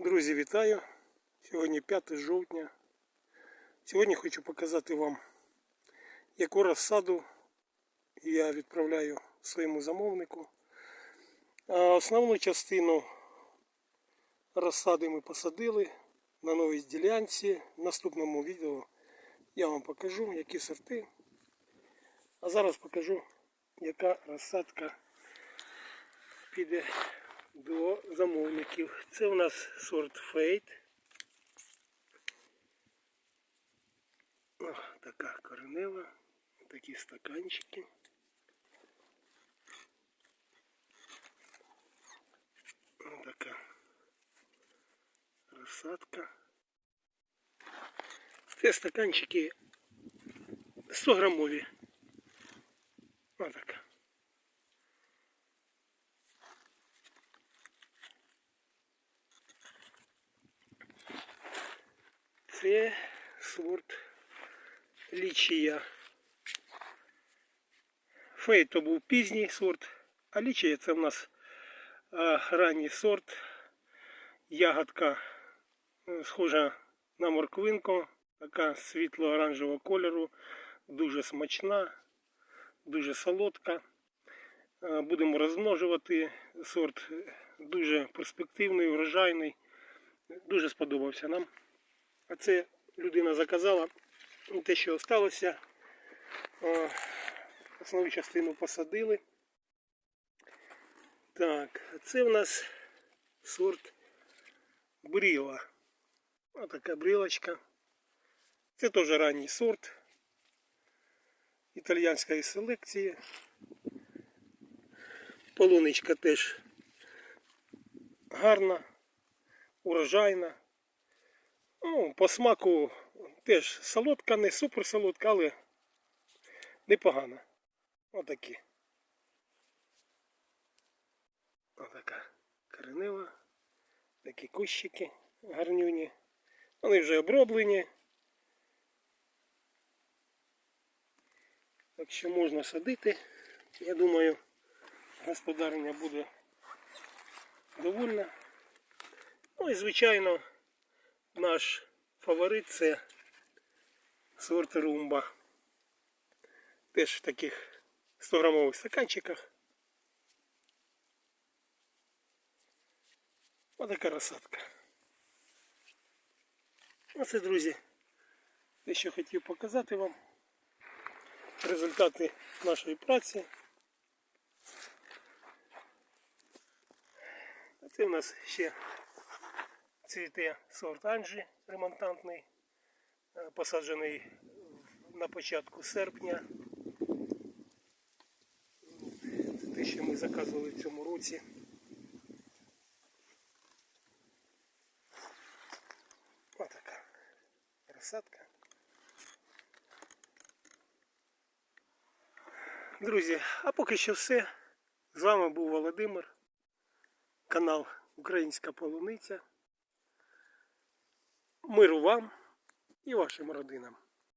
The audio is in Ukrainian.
Друзі, вітаю! Сьогодні 5 жовтня. Сьогодні хочу показати вам, яку розсаду я відправляю своєму замовнику. Основну частину розсади ми посадили на новій ділянці. В наступному відео я вам покажу, які сорти. А зараз покажу, яка розсадка піде до замовників. Це у нас сорт фейт. О, така коренева, такі стаканчики. Ось така розсадка. Це стаканчики 100 грамові. Ось така. Це сорт лічія. Фей то був пізній сорт, а лічія це в нас ранній сорт. Ягодка е, схожа на морквинку, така світло-оранжевого кольору, дуже смачна, дуже солодка. Е, Будемо розмножувати сорт е, дуже перспективний, врожайний. Дуже сподобався нам. А це людина заказала те, що залишилося. Основну частину посадили. Так, це в нас сорт бріла. Ось така брілочка. Це теж ранній сорт італіянської селекції. Полуничка теж гарна, урожайна. Ну, по смаку теж солодка, не супер солодка, але непогана. Отакі. Отака коренева. Такі кущики гарнюні. Вони вже оброблені. Так що можна садити. Я думаю, господарення буде довольна. Ну і звичайно наш фаворит це сорт румба. Теж в таких 100 грамових стаканчиках. Ось така розсадка. Оце, друзі, те, що хотів показати вам. Результати нашої праці. А це у нас ще цвіте сорт Анжі ремонтантний, е, посаджений на початку серпня. Це те, що ми заказували в цьому році. Ось така розсадка. Друзі, а поки що все. З вами був Володимир, канал Українська Полуниця. Миру вам і вашим родинам.